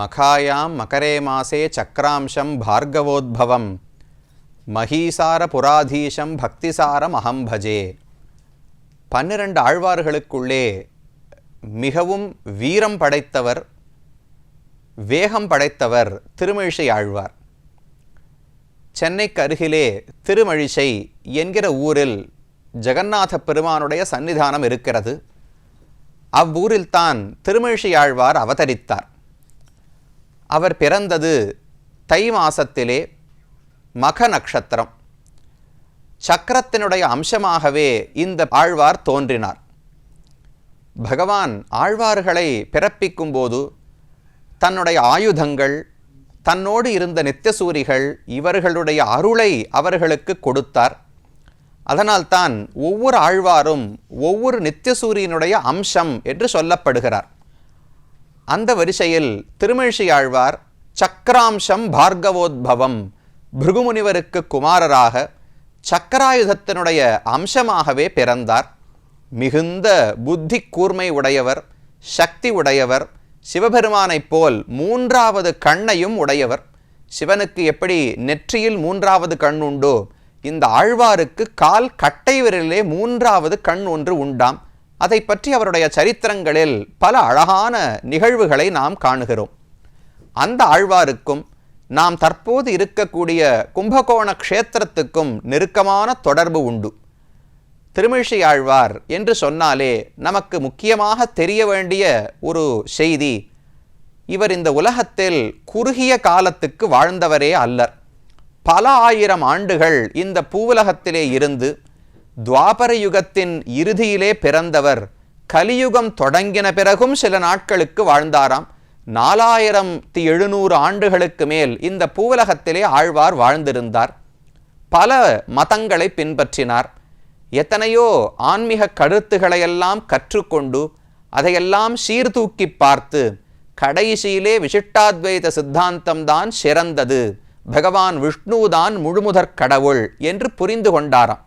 மகாயாம் மகரே மாசே சக்கராம்சம் பார்கவோத்பவம் மகீசார புராதீசம் பக்திசாரம் அகம் பஜே பன்னிரண்டு ஆழ்வார்களுக்குள்ளே மிகவும் வீரம் படைத்தவர் வேகம் படைத்தவர் திருமழிசை ஆழ்வார். சென்னைக்கு அருகிலே திருமழிசை என்கிற ஊரில் ஜெகநாத பெருமானுடைய சன்னிதானம் இருக்கிறது. அவ்வூரில்தான் திருமழிசை ஆழ்வார் அவதரித்தார். அவர் பிறந்தது தை மாசத்திலே மக நட்சத்திரம். சக்கரத்தினுடைய அம்சமாகவே இந்த ஆழ்வார் தோன்றினார். பகவான் ஆழ்வார்களை பிறப்பிக்கும் போது தன்னுடைய ஆயுதங்கள் தன்னோடு இருந்த நித்தியசூரிகள் இவர்களுடைய அருளை அவர்களுக்கு கொடுத்தார். அதனால்தான் ஒவ்வொரு ஆழ்வாரும் ஒவ்வொரு நித்தியசூரியனுடைய அம்சம் என்று சொல்லப்படுகிறார். அந்த வரிசையில் திருமிழிசை ஆழ்வார் சக்கராம்சம் பார்கவோத்பவம் பிருகுமுனிவருக்கு குமாரராக சக்கராயுதத்தினுடைய அம்சமாகவே பிறந்தார். மிகுந்த புத்தி கூர்மை உடையவர் சக்தி உடையவர் சிவபெருமானைப் போல் மூன்றாவது கண்ணையும் உடையவர். சிவனுக்கு எப்படி நெற்றியில் மூன்றாவது கண் உண்டோ இந்த ஆழ்வாருக்கு கால் கட்டை விரலிலே மூன்றாவது கண் ஒன்று உண்டாம். அதை பற்றி அவருடைய சரித்திரங்களில் பல அழகான நிகழ்வுகளை நாம் காணுகிறோம். அந்த ஆழ்வாருக்கும் நாம் தற்போது இருக்கக்கூடிய கும்பகோண க்ஷேத்திரத்துக்கும் நெருக்கமான தொடர்பு உண்டு. திருமிழிசை ஆழ்வார் என்று சொன்னாலே நமக்கு முக்கியமாக தெரிய வேண்டிய ஒரு செய்தி இவர் இந்த உலகத்தில் குறுகிய காலத்துக்கு வாழ்ந்தவரே அல்லர். பல ஆயிரம் ஆண்டுகள் இந்த பூவுலகத்திலே இருந்து துவாபர யுகத்தின் இறுதியிலே பிறந்தவர். கலியுகம் தொடங்கின பிறகும் சில நாட்களுக்கு வாழ்ந்தாராம். நாலாயிரத்தி எழுநூறு ஆண்டுகளுக்கு மேல் இந்த பூவுலகத்திலே ஆழ்வார் வாழ்ந்திருந்தார். பல மதங்களை பின்பற்றினார். எத்தனையோ ஆன்மீக கருத்துக்களையெல்லாம் கற்றுக்கொண்டு அதையெல்லாம் சீர்தூக்கி பார்த்து கடைசியிலே விசிஷ்டாத்வைத சித்தாந்தம்தான் சிறந்தது. பகவான் விஷ்ணுதான் முழுமுதற் கடவுள் என்று புரிந்து கொண்டாராம்.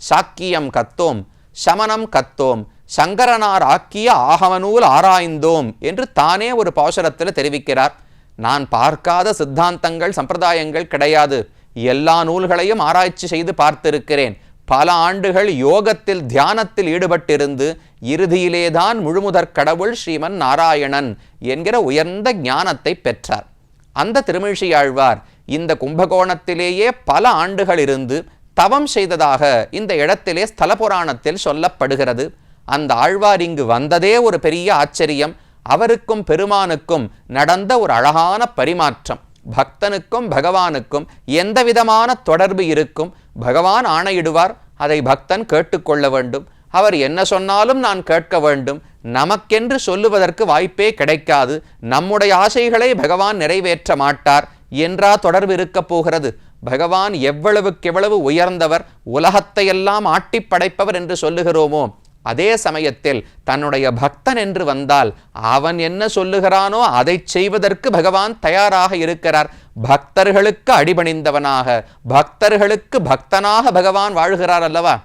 சாக்கியம் கத்தோம் சமணம் கத்தோம் சங்கரனார் ஆக்கிய ஆகமநூல் ஆராய்ந்தோம் என்று தானே ஒரு பாசுரத்தில் தெரிவிக்கிறார். நான் பார்க்காத சித்தாந்தங்கள் சம்பிரதாயங்கள் கிடையாது. எல்லா நூல்களையும் ஆராய்ச்சி செய்து பார்த்திருக்கிறேன். பல ஆண்டுகள் யோகத்தில் தியானத்தில் ஈடுபட்டிருந்து இறுதியிலேதான் முழுமுதற் கடவுள் ஸ்ரீமன் நாராயணன் என்கிற உயர்ந்த ஞானத்தை பெற்றார். அந்த திருமிழிசையாழ்வார் இந்த கும்பகோணத்திலேயே பல ஆண்டுகள் இருந்து தவம் செய்ததாக இந்த இடத்திலே ஸ்தல புராணத்தில் சொல்லப்படுகிறது. அந்த ஆழ்வார் இங்கு வந்ததே ஒரு பெரிய ஆச்சரியம். அவருக்கும் பெருமானுக்கும் நடந்த ஒரு அழகான பரிமாற்றம். பக்தனுக்கும் பகவானுக்கும் எந்த விதமான தொடர்பு இருக்கும்? பகவான் ஆணையிடுவார். அதை பக்தன் கேட்டுக்கொள்ள வேண்டும். அவர் என்ன சொன்னாலும் நான் கேட்க வேண்டும். நமக்கென்று சொல்லுவதற்கு வாய்ப்பே கிடைக்காது. நம்முடைய ஆசைகளை பகவான் நிறைவேற்ற மாட்டார். என்றா தொடர்பு இருக்கப் போகிறது. பகவான் எவ்வளவுக்கெவ்வளவு உயர்ந்தவர் உலகத்தையெல்லாம் ஆட்டி படைப்பவர் என்று சொல்லுகிறோமோ அதே சமயத்தில் தன்னுடைய பக்தன் என்று வந்தால் அவன் என்ன சொல்லுகிறானோ அதை செய்வதற்கு பகவான் தயாராக இருக்கிறார். பக்தர்களுக்கு அடிபணிந்தவனாக பக்தர்களுக்கு பக்தனாக பகவான் வாழ்கிறார் அல்லவா?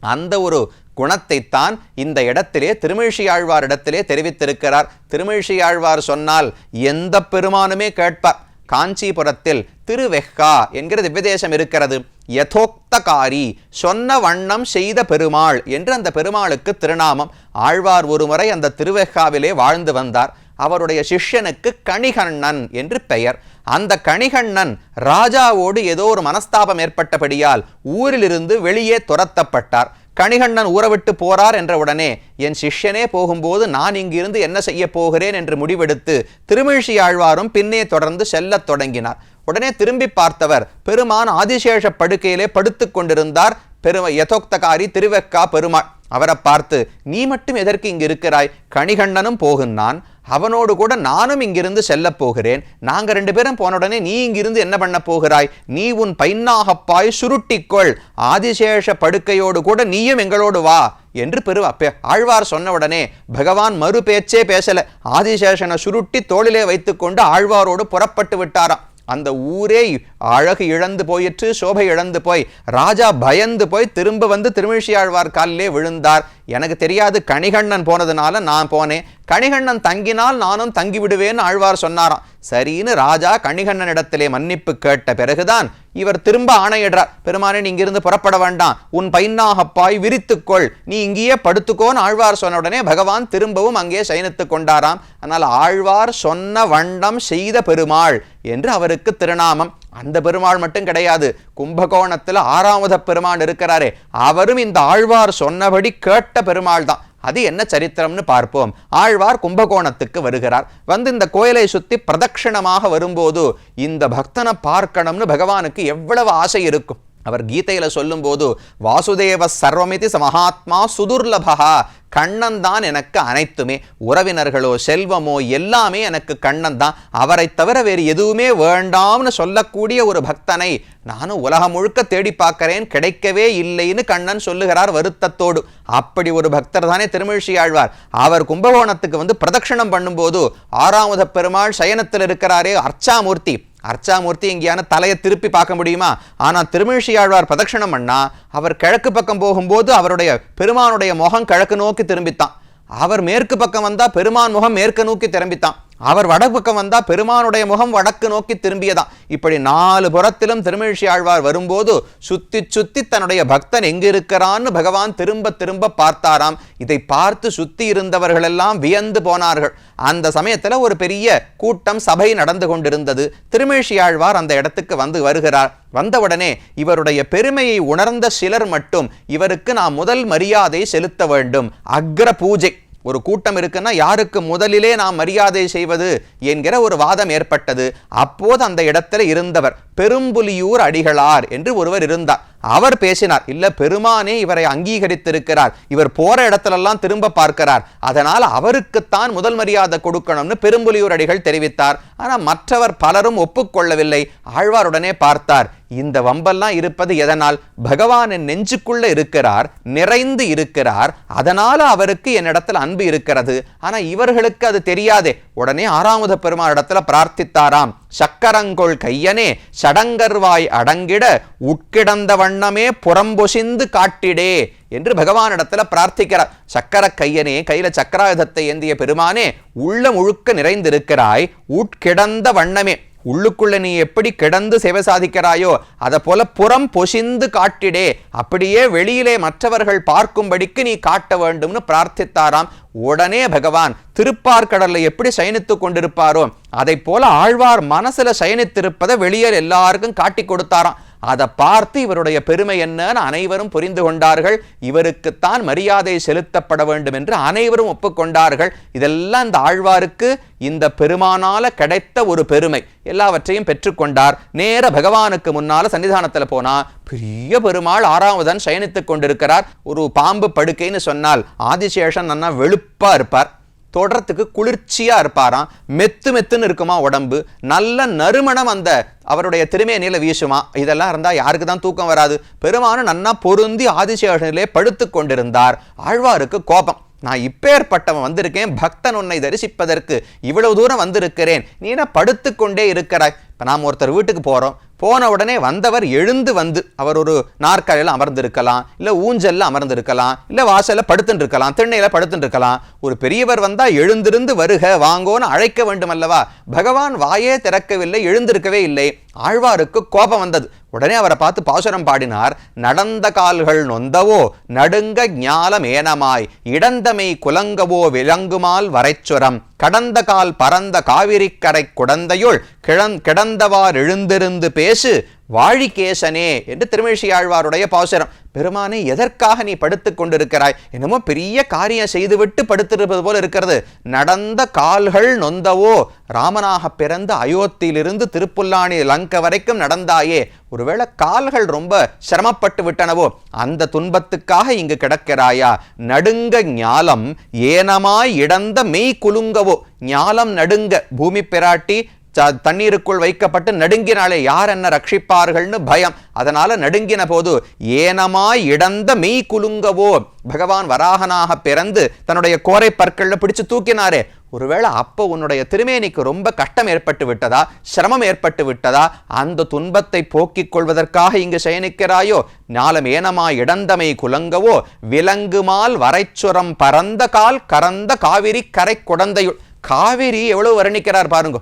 அந்த ஒரு குணத்தைத்தான் இந்த இடத்திலே திருமிழிசையாழ்வார் இடத்திலே தெரிவித்திருக்கிறார். திருமிழிசையாழ்வார் சொன்னால் எந்த பெருமானுமே கேட்பார். காஞ்சிபுரத்தில் திருவெஹ்கா என்கிற திவ்யதேசம் இருக்கிறது. யதோக்தகாரி சொன்ன வண்ணம் செய்த பெருமாள் என்று அந்த பெருமாளுக்கு திருநாமம். ஆழ்வார் ஒருமுறை அந்த திருவெஹ்காவிலே வாழ்ந்து வந்தார். அவருடைய சிஷ்யனுக்கு கணிகண்ணன் என்று பெயர். அந்த கணிகண்ணன் ராஜாவோடு ஏதோ ஒரு மனஸ்தாபம் ஏற்பட்டபடியால் ஊரிலிருந்து வெளியே துரத்தப்பட்டார். கணிகண்ணன் ஊறவிட்டு போறார் என்ற உடனே என் சிஷ்யனே போகும்போது நான் இங்கிருந்து என்ன செய்ய போகிறேன்? என்று முடிவெடுத்து திருமிழிசை ஆழ்வாரும் பின்னே தொடர்ந்து செல்லத் தொடங்கினார். உடனே திரும்பி பார்த்தவர் பெருமான் ஆதிசேஷ படுக்கையிலே படுத்துக் கொண்டிருந்தார். பெரும யதோக்தகாரி திருவெக்கா பெருமாள் அவரை பார்த்து நீ மட்டும் எதற்கு இங்கு இருக்கிறாய்? கணிகண்ணனும் போகுன்னான் அவனோடு கூட நானும் இங்கிருந்து செல்லப் போகிறேன். நாங்க ரெண்டு பேரும் போன உடனே நீ இங்கிருந்து என்ன பண்ண போகிறாய்? நீ உன் பைன்னாகப்பாய் சுருட்டிக்கொள். ஆதிசேஷ படுக்கையோடு கூட நீயும் எங்களோடு வா என்று பெருவா ஆழ்வார் சொன்ன உடனே பகவான் மறு பேச்சே பேசல. ஆதிசேஷனை சுருட்டி தோளிலே வைத்துக்கொண்டு ஆழ்வாரோடு புறப்பட்டு விட்டாராம். அந்த ஊரே அழகு இழந்து போயிற்று சோபை இழந்து போய். ராஜா பயந்து போய் திரும்ப வந்து திருமிழிசையாழ்வார் காலிலே விழுந்தார். எனக்கு தெரியாது கணிகண்ணன் போனதுனால நான் போனேன். கணிகண்ணன் தங்கினால் நானும் தங்கி விடுவேன்னு ஆழ்வார் சொன்னாராம். சரின்னு ராஜா கணிகண்ணனிடத்திலே மன்னிப்பு கேட்ட பிறகுதான் இவர் திரும்ப ஆணையிடுறார். பெருமானே நீ இங்கிருந்து புறப்பட வேண்டாம். உன் பைன்னாகப்பாய் விரித்துக்கொள். நீ இங்கேயே படுத்துக்கோன்னு ஆழ்வார் சொன்ன உடனே பகவான் திரும்பவும் அங்கே சயனித்துக் கொண்டாராம். ஆனால் ஆழ்வார் சொன்ன வண்டம் செய்த பெருமாள் என்று அவருக்கு திருநாமம். அந்த பெருமாள் மட்டும் கிடையாது. கும்பகோணத்தில் ஆறாவத பெருமாள் இருக்கிறாரே. அவரும் இந்த ஆழ்வார் சொன்னபடி கேட்ட பெருமாள் தான் அது என்ன சரித்திரம்னு பார்ப்போம். ஆழ்வார் கும்பகோணத்துக்கு வருகிறார். வந்து இந்த கோயிலை சுத்தி பிரதட்சிணமாக வரும்போது இந்த பக்தனை பார்க்கணும்னு பகவானுக்கு எவ்வளவு ஆசை இருக்கும். அவர் கீதையில் சொல்லும்போது வாசுதேவ சர்வமிதி மகாத்மா சுதுர்லபா கண்ணன் தான் எனக்கு அனைத்துமே. உறவினர்களோ செல்வமோ எல்லாமே எனக்கு கண்ணன் தான் அவரை தவிர வேறு எதுவுமே வேண்டாம்னு சொல்லக்கூடிய ஒரு பக்தனை நானும் உலகம் முழுக்க தேடி பார்க்கிறேன். கிடைக்கவே இல்லைன்னு கண்ணன் சொல்லுகிறார் வருத்தத்தோடு. அப்படி ஒரு பக்தர் தானே திருமிழ்ச்சி ஆழ்வார். அவர் கும்பகோணத்துக்கு வந்து பிரதட்சணம் பண்ணும்போது ஆறாமுத பெருமாள் சயனத்தில் இருக்கிறாரே அர்ச்சாமூர்த்தி. அர்ச்சாமூர்த்தி எங்கேயான தலையை திருப்பி பார்க்க முடியுமா? ஆனால் திருமிழ்ச்சியாழ்வார் பிரதட்சிணம் பண்ணா அவர் கிழக்கு பக்கம் போகும்போது அவருடைய பெருமானுடைய முகம் கிழக்கு நோக்கி திரும்பித்தான். அவர் மேற்கு பக்கம் வந்தா பெருமான் முகம் மேற்கு நோக்கி திரும்பித்தான். அவர் வடபக்கம் பக்கம் வந்தா பெருமானுடைய முகம் வடக்கு நோக்கி திரும்பியதான் இப்படி நாலு புறத்திலும் திருமிழ்ச்சி ஆழ்வார் வரும்போது சுத்தி சுத்தி தன்னுடைய பக்தன் எங்க இருக்கிறான்னு பகவான் திரும்ப திரும்ப பார்த்தாராம். இதை பார்த்து சுத்தி இருந்தவர்கள் எல்லாம் வியந்து போனார்கள். அந்த சமயத்துல ஒரு பெரிய கூட்டம் சபை நடந்து கொண்டிருந்தது. திருமிழ்ச்சி ஆழ்வார் அந்த இடத்துக்கு வந்து வருகிறார். வந்தவுடனே இவருடைய பெருமையை உணர்ந்த சிலர் மட்டும் இவருக்கு நாம் முதல் மரியாதை செலுத்த வேண்டும். அக்ர பூஜை ஒரு கூட்டம் இருக்குன்னா யாருக்கு முதலிலே நாம் மரியாதை செய்வது என்கிற ஒரு வாதம் ஏற்பட்டது. அப்போது அந்த இடத்துல இருந்தவர் பெரும்புலியூர் அடிகளார் என்று ஒருவர் இருந்தார். அவர் பேசினார் இல்ல பெருமானே இவரை அங்கீகரித்திருக்கிறார். இவர் போற இடத்திலெல்லாம் திரும்ப பார்க்கிறார். அதனால் அவருக்குத்தான் முதல் மரியாதை கொடுக்கணும்னு பெரும்புலியூர் அடிகள் தெரிவித்தார். ஆனால் மற்றவர் பலரும் ஒப்புக்கொள்ளவில்லை. ஆழ்வாருடனே பார்த்தார் இந்த வம்பெல்லாம் இருப்பது எதனால்? பகவான் என் நெஞ்சுக்குள்ள இருக்கிறார் நிறைந்து இருக்கிறார். அதனால அவருக்கு என்னிடத்தில் அன்பு இருக்கிறது. ஆனால் இவர்களுக்கு அது தெரியாதே. உடனே ஆறாமுத பெருமாள் இடத்துல பிரார்த்தித்தாராம். சக்கரங்கொள் கையனே சடங்கர்வாய் அடங்கிட உட்கிடந்த வண்ணமே புறம்பொசிந்து காட்டிடே என்று பகவானிடத்துல பிரார்த்திக்கிறார். சக்கர கையனே கையில சக்கராயுதத்தை ஏந்திய பெருமானே உள்ள முழுக்க நிறைந்திருக்கிறாய் உட்கிடந்த வண்ணமே. உள்ளுக்குள்ள நீ எப்படி கிடந்து சேவை சாதிக்கிறாயோ அதை போல புறம் பொசிந்து காட்டிடே அப்படியே வெளியிலே மற்றவர்கள் பார்க்கும்படிக்கு நீ காட்ட வேண்டும்னு பிரார்த்தித்தாராம். உடனே பகவான் திருப்பார்கடல்ல எப்படி சயனித்துக் கொண்டிருப்பாரோ அதை போல ஆழ்வார் மனசுல சயனித்திருப்பதை வெளியே எல்லாருக்கும் காட்டி கொடுத்தாராம். அதை பார்த்து இவருடைய பெருமை என்னன்னு அனைவரும் புரிந்து கொண்டார்கள். இவருக்குத்தான் மரியாதை செலுத்தப்பட வேண்டும் என்று அனைவரும் ஒப்புக்கொண்டார்கள். இதெல்லாம் இந்த ஆழ்வாருக்கு இந்த பெருமானால கிடைத்த ஒரு பெருமை. எல்லாவற்றையும் பெற்றுக்கொண்டார் நேர பகவானுக்கு முன்னால சன்னிதானத்தில் போனா பெரிய பெருமாள் ஆறாவதன் சயனித்துக் கொண்டிருக்கிறார். ஒரு பாம்பு படுக்கைன்னு சொன்னால் ஆதிசேஷன் நன்னா வெளுப்பா இருப்பார். தொடரத்துக்கு குளிர்ச்சியாக இருப்பாராம். மெத்து மெத்துன்னு இருக்குமா உடம்பு. நல்ல நறுமணம் அந்த அவருடைய திருமேனியில வீசுமா. இதெல்லாம் இருந்தால் யாருக்கு தான் தூக்கம் வராது. பெருமானும் நன்னா பொருந்தி ஆதிசேஷனிலே படுத்து கொண்டிருந்தார். ஆழ்வாருக்கு கோபம். நான் இப்பேற்பட்டவன் வந்திருக்கேன். பக்தன் உன்னை தரிசிப்பதற்கு இவ்வளவு தூரம் வந்திருக்கிறேன். நீ என்ன படுத்துக்கொண்டே இருக்கிறாய். இப்போ நாம் ஒருத்தர் வீட்டுக்கு போகிறோம் போன உடனே வந்தவர் எழுந்து வந்து அவர் ஒரு நாற்காலியில் அமர்ந்திருக்கலாம் இல்லை ஊஞ்சலில் அமர்ந்திருக்கலாம் இல்லை வாசலில் படுத்துட்டுருக்கலாம் திண்ணையில் படுத்துட்டுருக்கலாம் ஒரு பெரியவர் வந்தால் எழுந்திருந்து வருக வாங்கோன்னு அழைக்க வேண்டும் அல்லவா பகவான் வாயே திறக்கவில்லை எழுந்திருக்கவே இல்லை. ஆழ்வாருக்கு கோபம் வந்தது. உடனே அவரை பார்த்து பாசுரம் பாடினார் நடந்த கால்கள் நொந்தவோ நடுங்க ஞாலம் ஏனமாய் இடந்தமை குலங்கவோ விளங்குமால் வரைச்சுரம். கடந்த கால் பரந்த காவிரிக்கரை குடந்தையுள் கிழந் கிடந்தவார் எழுந்திருந்து பேசு வாழிகேசனே என்று திருமேஷி ஆழ்வாருடைய பாசுரம். பெருமானே எதற்காக நீ படுத்து கொண்டிருக்கிறாய்? என்னமோ பெரிய காரியம் செய்துவிட்டு படுத்திருப்பது போல இருக்கிறது. நடந்த கால்கள் நொந்தவோ? ராமனாக பிறந்த அயோத்தியிலிருந்து திருப்புல்லாணி லங்க வரைக்கும் நடந்தாயே. ஒருவேளை கால்கள் ரொம்ப சிரமப்பட்டு விட்டனவோ? அந்த துன்பத்துக்காக இங்கு கிடக்கிறாயா? நடுங்க ஞாலம் ஏனமாய் இடந்த மெய் குலுங்கவோ? ஞாலம் நடுங்க பூமி பிராட்டி தண்ணீருக்குள் வைக்கப்பட்டு நடுங்கினாலே யார் என்ன ரட்சிப்பார்கள்னு பயம். அதனால நடுங்கின போது ஏனமாய் இடந்த மெய் குலுங்கவோ பகவான் வராகனாக பிறந்து தன்னுடைய கோரை பற்கள்ல பிடிச்சு தூக்கினாரே. ஒருவேளை அப்போ உன்னுடைய திருமேனிக்கு ரொம்ப கஷ்டம் ஏற்பட்டு விட்டதா? சிரமம் ஏற்பட்டு விட்டதா? அந்த துன்பத்தை போக்கிக் கொள்வதற்காக இங்கு சயனிக்கிறாயோ? நாளம் ஏனமா இடந்தமை குலங்கவோ விலங்குமால் வரைச்சுரம் பரந்த கால் கரந்த காவிரி கரை குடந்தையுள் காவிரி எவ்வளவு வர்ணிக்கிறார் பாருங்க.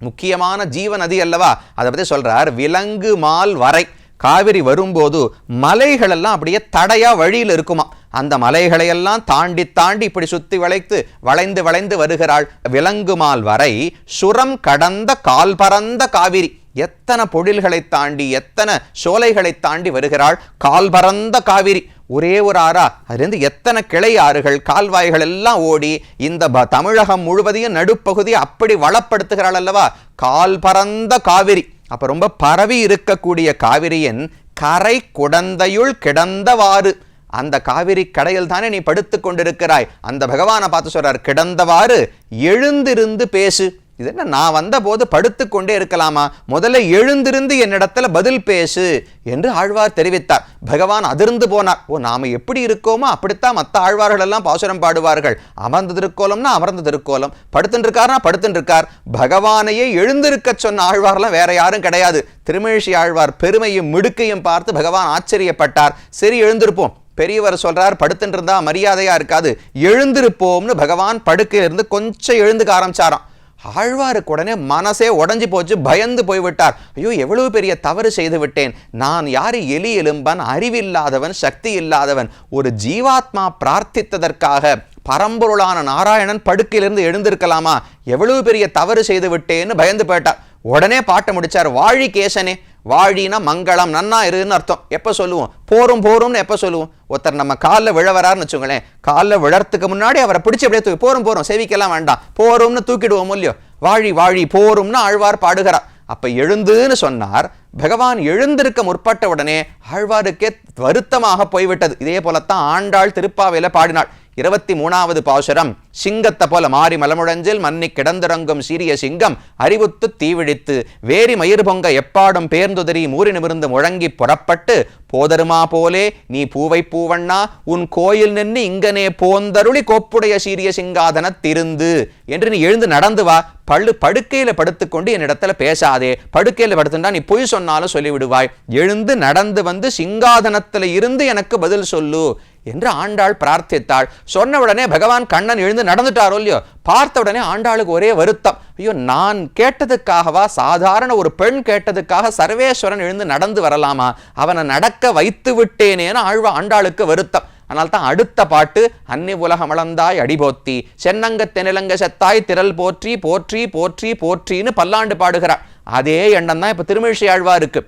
முக்கியமான ஜீவ நதி அல்லவா? அதை பற்றி சொல்கிறார் விலங்கு மால் வரை. காவிரி வரும்போது மலைகளெல்லாம் அப்படியே தடையாக வழியில் இருக்குமா? அந்த மலைகளையெல்லாம் தாண்டி தாண்டி இப்படி சுத்தி வளைத்து வளைந்து வளைந்து வருகிறாள் விலங்குமால் வரை சுரம் கடந்த கால் பரந்த காவிரி. எத்தனை பொழில்களை தாண்டி எத்தனை சோலைகளை தாண்டி வருகிறாள் கால் பரந்த காவிரி. ஒரே ஒரு ஆறா? அதுலேருந்து எத்தனை கிளை ஆறுகள் கால்வாய்கள் எல்லாம் ஓடி இந்த ப- தமிழகம் முழுவதையும் நடுப்பகுதியை அப்படி வளப்படுத்துகிறாள் அல்லவா? கால் பரந்த காவிரி. அப்போ ரொம்ப பரவி இருக்கக்கூடிய காவிரியின் கரை குடந்தையுள் கிடந்தவாறு அந்த காவிரி கடையில் தானே நீ படுத்து கொண்டிருக்கிறாய். அந்த பகவானை பார்த்து சொல்றார் கிடந்தவாறு எழுந்திருந்து பேசு. இது என்ன நான் வந்தபோது படுத்து கொண்டே இருக்கலாமா? முதல்ல எழுந்திருந்து என்னிடத்துல பதில் பேசு என்று ஆழ்வார் தெரிவித்தார். பகவான் அதிர்ந்து போனார். ஓ நாம எப்படி இருக்கோமோ அப்படித்தான் மற்ற ஆழ்வார்கள் எல்லாம் பாசுரம் பாடுவார்கள். அமர்ந்த திருக்கோலம்னா அமர்ந்த திருக்கோலம் படுத்துட்டு இருக்காருனா பகவானையே எழுந்திருக்க சொன்ன ஆழ்வார்லாம் வேற யாரும் கிடையாது. திருமழிஷி ஆழ்வார் பெருமையும் மிடுக்கையும் பார்த்து பகவான் ஆச்சரியப்பட்டார். சரி எழுந்திருப்போம். பெரியவர் சொல்றார் படுத்துட்டு இருந்தா மரியாதையா இருக்காது. எழுந்திருப்போம்னு பகவான் படுக்கையிலிருந்து கொஞ்சம் எழுந்துக்க ஆரம்பிச்சாராம். ஆழ்வாருக்கு உடனே மனசே உடஞ்சி போச்சு பயந்து போய்விட்டார். ஐயோ எவ்வளவு பெரிய தவறு செய்து விட்டேன். நான் யார் எலி எலும்பன் அறிவில்லாதவன் சக்தி இல்லாதவன் ஒரு ஜீவாத்மா பிரார்த்தித்ததற்காக பரம்பொருளான நாராயணன் படுக்கையிலிருந்து எழுந்திருக்கலாமா? எவ்வளவு பெரிய தவறு செய்து விட்டேன்னு பயந்து போயிட்டார். உடனே பாட்டை முடித்தார் வாழி கேசனே வாழினா மங்களம் நன்னா இருன்னு அர்த்தம். எப்போ சொல்லுவோம்? போரும் போரும்னு எப்போ சொல்லுவோம்? ஒருத்தர் நம்ம காலில் விழ வராருன்னு வச்சுக்கோங்களேன் காலில் விழறதுக்கு முன்னாடி அவரை பிடிச்சி அப்படியே தூக்கி போரும் போரும் செவிக்கெல்லாம் வேண்டாம். போரும்னு தூக்கிடுவோம் இல்லையோ? வாழி வாழி போரும்னு ஆழ்வார் பாடுகிறார். அப்போ எழுந்துன்னு சொன்னார் பகவான் எழுந்திருக்க முற்பட்ட உடனே ஆழ்வாருக்கே வருத்தமாக போய்விட்டது. இதே போலத்தான் ஆண்டாள் திருப்பாவையில் பாடினாள். இருபத்தி மூணாவது பாசுரம் சிங்கத்தை போல மாறி மலமுழஞ்சில் மன்னி கிடந்திறங்கும் சீரிய சிங்கம் அறிவுத்து தீவிழித்து வேரி மயிர் பொங்க எப்பாடும் பேர்ந்துதறி மூறி நிமிர்ந்து முழங்கி புறப்பட்டு போதருமா போலே நீ பூவை பூவண்ணா உன் கோயில் நின்று இங்கனே போந்தருளி கோப்புடைய சீரிய சிங்காதன திருந்து என்று நீ எழுந்து நடந்து வா. பள்ளு படுக்கையில படுத்துக்கொண்டு என்னிடத்துல பேசாதே. படுக்கையில படுத்துட்டா நீ பொய் சொன்னாலும் சொல்லிவிடுவாய். எழுந்து நடந்து வந்து சிங்காதனத்துல இருந்து எனக்கு பதில் சொல்லு. என்று ஆண்டாள் பிரார்த்தித்தாள். சொன்ன உடனே பகவான் கண்ணன் எழுந்து நடந்துட்டாரோ இல்லையோ? பார்த்த உடனே ஆண்டாளுக்கு ஒரே வருத்தம். ஐயோ நான் கேட்டதுக்காகவா? சாதாரண ஒரு பெண் கேட்டதுக்காக சர்வேஸ்வரன் எழுந்து நடந்து வரலாமா? அவனை நடக்க வைத்து விட்டேனேன்னு ஆழ்வா ஆண்டாளுக்கு வருத்தம். ஆனால் தான் அடுத்த பாட்டு அன்னி உலகமளந்தாய் அடிபோத்தி சென்னங்க தெனிலங்க செத்தாய் திரள் போற்றி போற்றி போற்றி போற்றின்னு பல்லாண்டு பாடுகிறார். அதே எண்ணம் தான் இப்போ திருமிழிசை ஆழ்வாருக்கு.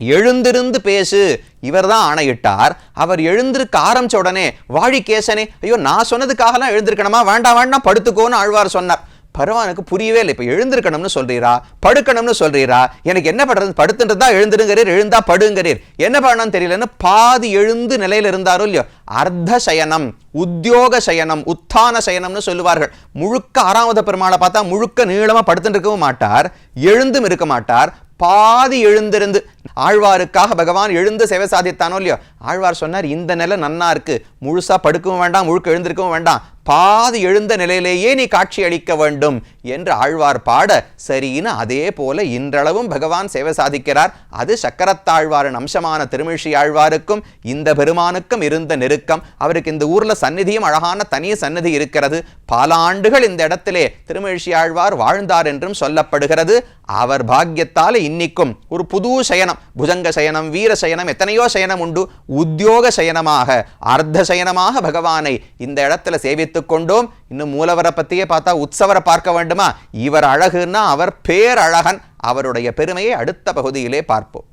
எழுந்திருந்து பேசு. இவர் தான் ஆணையிட்டார். அவர் எழுந்திருக்க ஆரம்பிச்ச உடனே வாழிகேசனே ஐயோ நான் சொன்னதுக்காகலாம் எழுந்திருக்கணுமா? வேண்டாம் வேண்டாம் படுத்துக்கோன்னு ஆழ்வார் சொன்னார். பரவானுக்கு புரியவே இல்லை. இப்போ எழுந்திருக்கணும்னு சொல்றீரா? படுக்கணும்னு சொல்றீரா? எனக்கு என்ன பண்றது? படுத்துன்றது தான் எழுந்துருங்கிறீர் எழுந்தா படுங்கிறீர். என்ன பண்ணணும்னு தெரியலன்னு பாதி எழுந்து நிலையில் இருந்தாரோ இல்லையோ? அர்த்த சயனம் உத்தியோக சயனம் உத்தான சயனம்னு சொல்லுவார்கள். முழுக்க ஆறாவது பெருமாளை பார்த்தா முழுக்க நீளமாக படுத்துட்டு இருக்கவும் மாட்டார். எழுந்தும் இருக்க மாட்டார். பாதி எழுந்திருந்து ஆழ்வாருக்காக பகவான் எழுந்து சேவை சாதித்தானோ இல்லையோ? ஆழ்வார் சொன்னார் இந்த நிலை நன்னா இருக்கு. முழுசா படுக்கவும் வேண்டாம் முழுக்க எழுந்திருக்கவும் வேண்டாம். பாதி எழுந்த நிலையிலேயே நீ காட்சி அளிக்க வேண்டும். என்று ஆழ்வார் பாட சரின்னு அதே போல இன்றளவும் பகவான் சேவை சாதிக்கிறார். அது சக்கரத்தாழ்வாரின் அம்சமான திருமிழ்ச்சி ஆழ்வாருக்கும் இந்த பெருமானுக்கும் இருந்த நெருக்கம். அவருக்கு இந்த ஊர்ல சந்நிதியும் அழகான தனி சந்நிதி இருக்கிறது. பல ஆண்டுகள் இந்த இடத்திலே திருமிழ்ச்சி ஆழ்வார் வாழ்ந்தார் என்றும் சொல்லப்படுகிறது. அவர் பாக்கியத்தால் இன்னிக்கும் ஒரு புது சயனம் புஜங்க சயனம் வீர சயனம் எத்தனையோ சயனம் உண்டு. உத்தியோக சயனமாக அர்த்த சயனமாக பகவானை இந்த இடத்துல சேவித்துக் கொண்டோம். இன்னும் மூலவரை பற்றியே பார்த்தா உற்சவரை பார்க்க வேண்டுமா? இவர் அழகுன்னா அவர் பேரழகன். அவருடைய பெருமையை அடுத்த பகுதியிலே பார்ப்போம்.